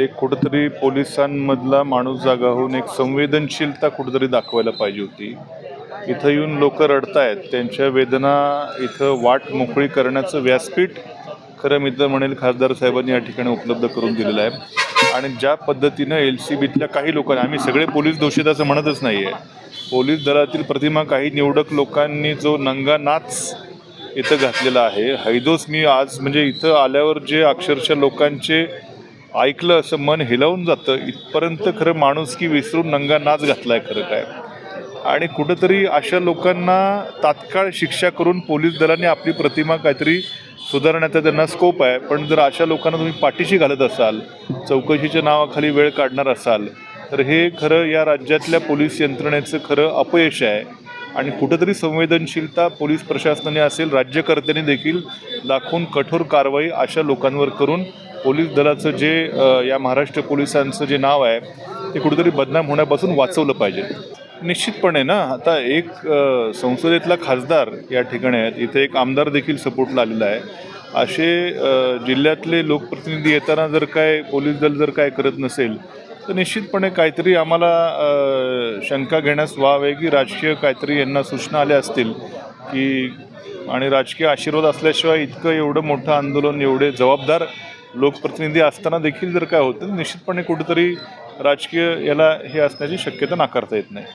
एक कुठंतरी पोलिसांमधला माणूस जागा होऊन एक संवेदनशीलता कुठंतरी दाखवायला पाहिजे होती. इथं येऊन लोक रडतायत. त्यांच्या वेदना इथं वाट मोकळी करण्याचं व्यासपीठ खरं मी तर म्हणेल खासदार साहेबांनी या ठिकाणी उपलब्ध करून दिलेलं आहे. आणि ज्या पद्धतीनं एल सी बीतल्या काही लोकांनी आम्ही सगळे पोलीस दोषीत असं म्हणतच नाही आहे पोलीस दलातील प्रतिमा काही निवडक लोकांनी जो नंगा नाच इथं घातलेला आहे. हैदोस मी आज म्हणजे इथं आल्यावर जे अक्षरशः लोकांचे ऐकलं असं मन हिलावून जातं इथपर्यंत खरं माणूस की विसरून नंगा नाच घातलाय खरं काय. आणि कुठंतरी अशा लोकांना तात्काळ शिक्षा करून पोलीस दलाने आपली प्रतिमा काहीतरी सुधारण्याचा त्यांना स्कोप आहे. पण जर अशा लोकांना तुम्ही पाठीशी घालत असाल चौकशीच्या नावाखाली वेळ काढणार असाल तर हे खरं या राज्यातल्या पोलीस यंत्रणेचं खरं अपयश आहे. आणि कुठंतरी संवेदनशीलता पोलीस प्रशासनाने असेल राज्यकर्त्यांनी देखील दाखवून कठोर कारवाई अशा लोकांवर करून पोलीस दलाचं जे या महाराष्ट्र पोलिसांचं जे नाव आहे ते कुठेतरी बदनाम होण्यापासून वाचवलं पाहिजे. निश्चितपणे ना आता एक संसदेतला खासदार या ठिकाणी आहेत इथे एक आमदार देखील सपोर्टला आलेला आहे. असे जिल्ह्यातले लोकप्रतिनिधी येताना जर काय पोलीस दल जर काय करत नसेल तर निश्चितपणे काहीतरी आम्हाला शंका घेण्यास वाव आहे की राजकीय काहीतरी यांना सूचना आल्या असतील की आणि राजकीय आशीर्वाद असल्याशिवाय इतकं एवढं मोठं आंदोलन एवढे जबाबदार लोकप्रतिनिधी असताना देखील जर काय होतं निश्चितपणे कुठेतरी राजकीय याला हे असण्याची शक्यता नाकारता येत नाही.